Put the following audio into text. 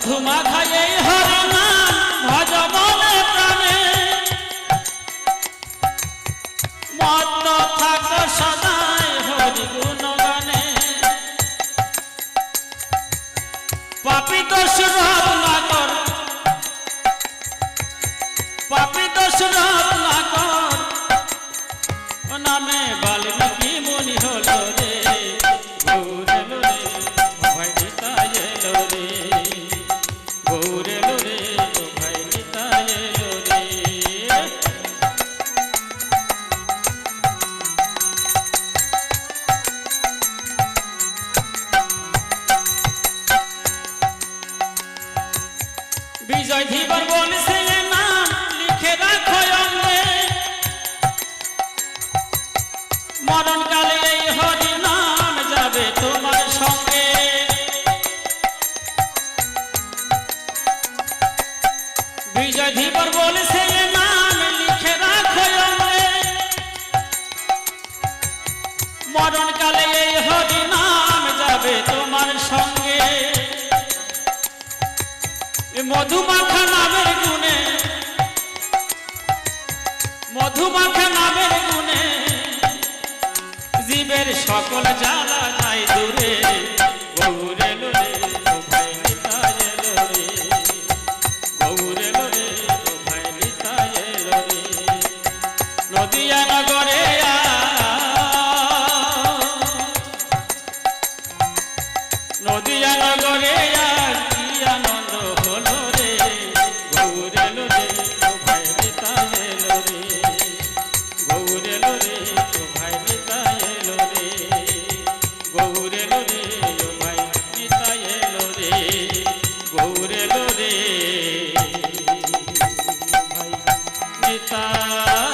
মধুমা খাইয়ে হরে নাম, ভজ মনে প্রাণে। মত্ত থাক সদাই হরি গুণ গানে পাপি দোষ রাত না কর পাপি দোষ রাত না কর। নামে বাল্মীকি মুনি হলো রে। বিজয় নাম লিখে রাখো অঙ্গে। মরণ কালে এই হরি নাম যাবে তোমার সঙ্গে। বিজয় নাম লিখে রাখো অঙ্গে। মরণ কালে এই মধুমাখা নামের গুণে মধুমাখা নামের জীবের সকল জ্বালা নাই দূরে নদিয়া নগরে নদিয়া নগরে पिता